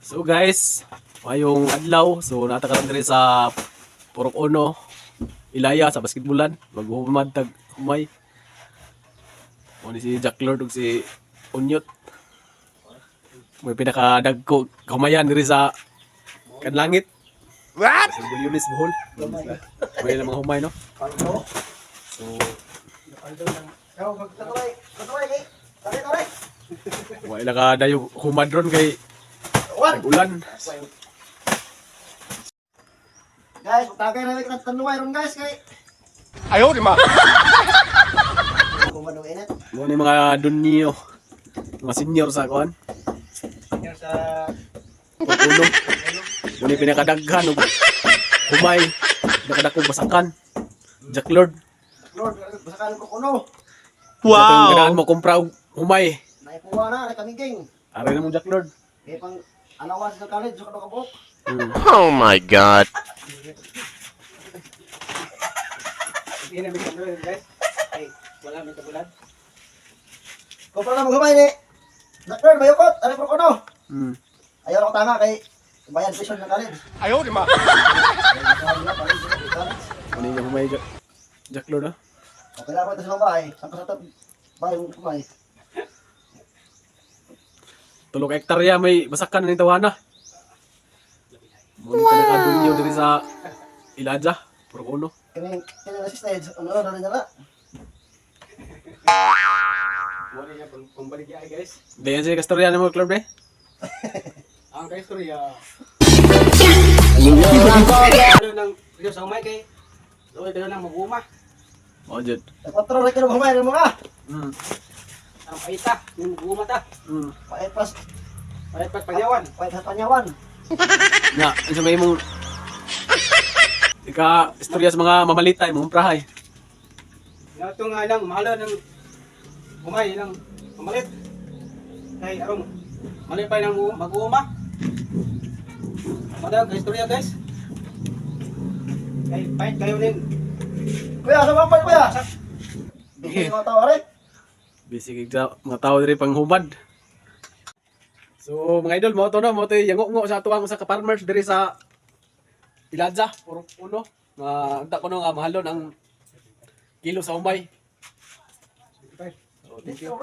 So guys, mayong adlaw. So natakaran diri sa Purok Uno, Ilaya sa basketballan. Maghumad tag humay. Mo ni si Jack Lord ug si Unyot. May pinakadagko kamayan diri sa kanlangit. What? Sa Yunis Bohol. May na mga humay no. So wala ka dayo humad ron kay ulan. Guys, tagay na rin tanuway ron guys kay. Ayaw, di ma. Kung manong init. Mo ni mga dunyo. Mga senior sa kuan. Yan sa Uno. Mo ni pinakadaghan ug humay. Nakadakong basakan. Jack Lord. Lord, basta ka ko kuno. Wow. Ganaan mo kumpra humay. Naipuwa na, ay kamiging. Ari na mo Jack Lord. Kaya pang anawan sa college, sa kabuk. Hmm. Oh my God. Hindi na doon guys. Ay, wala may kabulan. Kumpara na magkamay ni. Doctor, bayokot, ano po? Hmm. Ayaw ako tanga kay bayan tuition ng college. Ayaw, di ma. Mo ni yung humay Jack, Lord ah. Okay lang ako ito sa bahay. Saan ka sa? Bahay mo kumay. Tulog hektarya may basakan ni tawana. Mo ni pinakadunyo diri sa Ilaja, Purok Uno. Kini kini na si stage. Ano na nila? Wala niya pang pambalik ay guys. Dayan si kastorya mo club eh. Ang kay storya. Ano nang video sa umay kay Doon kayo nang maguma. Mo jud. Nagpatro rin ka ng kumay ng mga. Hmm. Ang paita, yung maguma ta. Hmm. Pait pas, Palit pat pagyawan. pait sa panyawan. Nga, isa may mong Ika, istorya sa mga mamalitay, mga prahay. Nga ito nga lang, mahalo ng umay ng mamalit. Kay arong malipay ng mag-uuma. Madang kay storya guys. Kay fight kayo din. Kuya, sa mga kuya. Bigyan ko tao rin. Bisig mga tao diri pang humad. So, mga idol, mo to no, mo to yango-ngo sa tuwang sa ka-farmers diri sa Ilaja, puro uno. Nga, anta ko nga mahalo ng kilo sa umay. So, thank you.